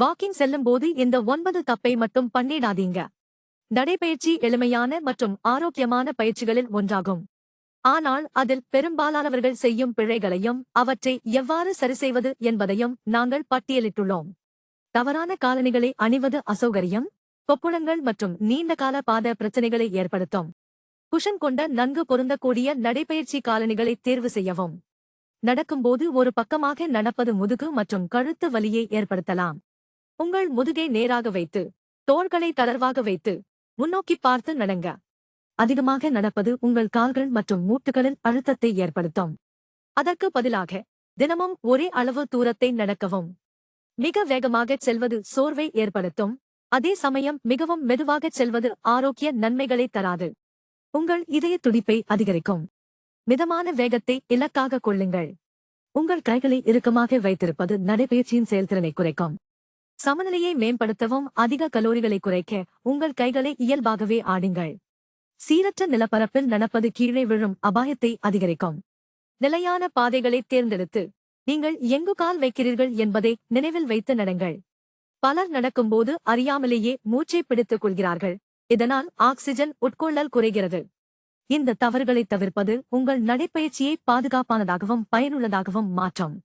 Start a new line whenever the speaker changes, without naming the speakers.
Walking செல்லும் போது இந்த ஒன்பது தப்பை மட்டும் பண்ணிடாதீங்க. நடைபயிற்சி எளிமையான மற்றும் ஆரோக்கியமான பயிற்சிகளில் ஒன்றாகும். ஆனால் அதில் பெரும்பாலானவர்கள் செய்யும் பிழைகளையும் அவற்றை எவ்வாறு சரிசெய்வது என்பதையும் நாங்கள் பட்டியலிட்டுள்ளோம். தவறான காலணிகளை அணிவது அசௌகரியம் கொப்புளங்கள் மற்றும் நீண்டகால பாத பிரச்சனைகளை ஏற்படுத்தும். குஷன் கொண்ட நன்கு பொருந்தக்கூடிய நடைபயிற்சி காலணிகளை தேர்வு செய்யவும். நடக்கும்போது ஒரு பக்கமாக நடப்பது முதுகு மற்றும் கழுத்து வலியை ஏற்படுத்தலாம். உங்கள் முதுகை நேராக வைத்து தோள்களை தளர்வாக வைத்து முன்னோக்கி பார்த்து நடங்க. அதிகமாக நடப்பது உங்கள் கால்கள் மற்றும் மூட்டுகளில் அழுத்தத்தை ஏற்படுத்தும். அதற்கு பதிலாக தினமும் ஒரே அளவு தூரத்தை நடக்கவும். மிக வேகமாகச் செல்வது சோர்வை ஏற்படுத்தும். அதே சமயம் மிகவும் மெதுவாகச் செல்வது ஆரோக்கிய நன்மைகளை தராது. உங்கள் இதய துடிப்பை அதிகரிக்கும். மிதமான வேகத்தை இலக்காக கொள்ளுங்கள். உங்கள் கைகளை இறுக்கமாக வைத்திருப்பது நடைபயிற்சியின் செயல்திறனை குறைக்கும். சமநிலையை மேம்படுத்தவும் அதிக கலோரிகளை குறைக்க உங்கள் கைகளை இயல்பாகவே ஆடுங்கள். சீரற்ற நிலப்பரப்பில் நடப்பது கீழே விழும் அபாயத்தை அதிகரிக்கும். நிலையான பாதைகளை தேர்ந்தெடுத்து நீங்கள் எங்கு கால் வைக்கிறீர்கள் என்பதை நினைவில் வைத்து நடங்கள். பலர் நடக்கும்போது அறியாமலேயே மூச்சை பிடித்துக் கொள்கிறார்கள். இதனால் ஆக்சிஜன் உட்கொள்ளல் குறைகிறது. இந்த தவறுகளை தவிர்ப்பது உங்கள் நடைப்பயிற்சியை பாதுகாப்பானதாகவும் பயனுள்ளதாகவும் மாற்றும்.